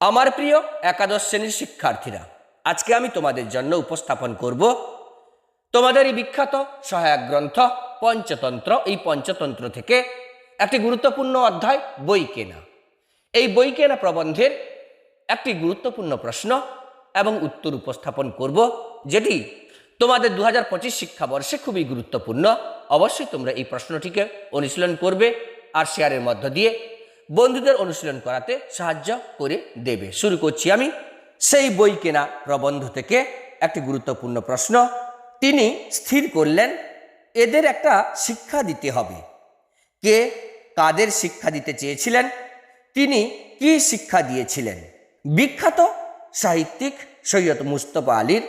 আমার প্রিয় একাদশ শ্রেণির শিক্ষার্থীরা, আজকে আমি তোমাদের জন্য উপস্থাপন করব তোমাদের এই বিখ্যাত সহায়ক গ্রন্থ পঞ্চতন্ত্র। এই পঞ্চতন্ত্র থেকে একটি গুরুত্বপূর্ণ অধ্যায় বই কেনা। এই বই কেনা প্রবন্ধের একটি গুরুত্বপূর্ণ প্রশ্ন এবং উত্তর উপস্থাপন করব, যেটি তোমাদের দু হাজার পঁচিশ শিক্ষাবর্ষে খুবই গুরুত্বপূর্ণ। অবশ্যই তোমরা এই প্রশ্নটিকে অনুশীলন করবে আর শেয়ারের মধ্য দিয়ে বন্ধুদের অনুশীলন করাতে সাহায্য করে দেবে। শুরু করছি আমি। সেই বই কেনা প্রবন্ধ থেকে একটি গুরুত্বপূর্ণ প্রশ্ন। তিনি স্থির করলেন, এদের একটা শিক্ষা দিতে হবে। কে কাদের শিক্ষা দিতে চেয়েছিলেন? তিনি কি শিক্ষা দিয়েছিলেন? বিখ্যাত সাহিত্যিক সৈয়দ মুস্তফা আলীর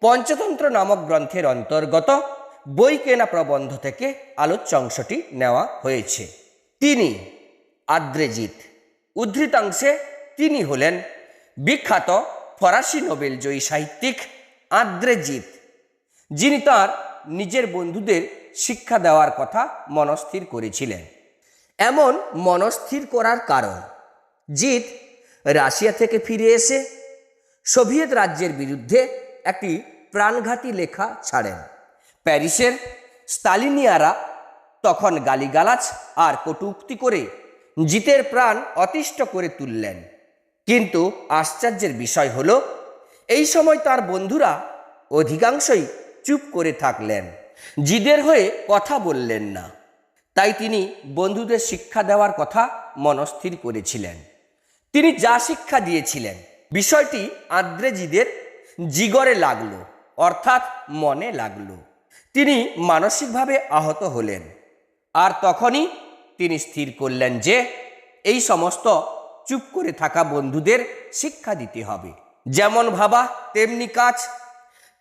পঞ্চতন্ত্র নামক গ্রন্থের অন্তর্গত বই কেনা প্রবন্ধ থেকে আলোচ্য অংশটি নেওয়া হয়েছে। তিনি আদ্রেজিৎ। উদ্ধৃতাংশে তিনি হলেন বিখ্যাত ফরাসি নোবেল জয়ী সাহিত্যিক আদ্রেজিৎ, যিনি তার নিজের বন্ধুদের শিক্ষা দেওয়ার কথা মনস্থির করেছিলেন। এমন মনস্থির করার কারণ জিত রাশিয়া থেকে ফিরে এসে সোভিয়েত রাজ্যের বিরুদ্ধে একটি প্রাণঘাতী লেখা ছাড়েন। প্যারিসের স্তালিনিয়ারা তখন গালিগালাজ আর কটুক্তি করে জিতের প্রাণ অতিষ্ঠ করে তুললেন। কিন্তু আশ্চর্যের বিষয় হল, এই সময় তার বন্ধুরা অধিকাংশই চুপ করে থাকলেন। জিদের হয়ে কথা বললেন না। তাই তিনি বন্ধুদের শিক্ষা দেওয়ার কথা মনস্থির করেছিলেন। তিনি যা শিক্ষা দিয়েছিলেন, বিষয়টি আদ্রেজিদের জিগরে লাগল, অর্থাৎ মনে লাগল। তিনি মানসিকভাবে আহত হলেন। আর তখনই তিনি স্থির করলেন যে, এই সমস্ত চুপ করে থাকা বন্ধুদের শিক্ষা দিতে হবে। যেমন ভাবা, তেমনি কাজ।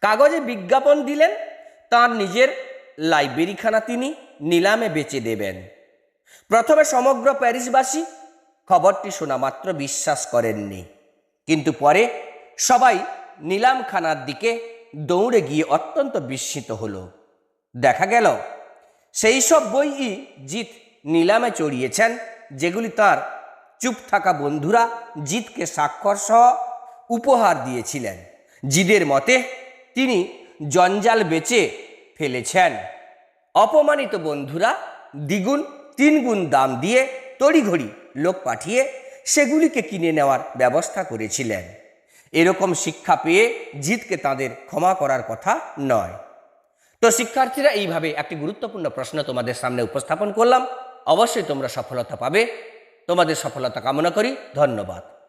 কাগজে বিজ্ঞাপন দিলেন, তার নিজের লাইব্রেরিখানা তিনি নিলামে বেচে দেবেন। প্রথমে সমগ্র প্যারিসবাসী খবরটি শোনা মাত্র বিশ্বাস করেননি। কিন্তু পরে সবাই নিলামখানার দিকে দৌড়ে গিয়ে অত্যন্ত বিস্মিত হলো। দেখা গেল, সেই সব বইই জিত নিলামে চড়িয়েছেন, যেগুলি তার চুপ থাকা বন্ধুরা জিতকে স্বাক্ষর সহ উপহার দিয়েছিলেন। জিদের মতে, তিনি জঞ্জাল বেচে ফেলেছেন। অপমানিত বন্ধুরা দ্বিগুণ, তিনগুণ দাম দিয়ে তড়িঘড়ি লোক পাঠিয়ে সেগুলিকে কিনে নেওয়ার ব্যবস্থা করেছিলেন। এরকম শিক্ষা পেয়ে জিতকে তাদের ক্ষমা করার কথা নয়। তো শিক্ষার্থীরা এইভাবে একটি গুরুত্বপূর্ণ প্রশ্ন তোমাদের সামনে উপস্থাপন করলাম। অবশ্যই তোমরা সফলতা পাবে। তোমাদের সফলতা কামনা করি। ধন্যবাদ।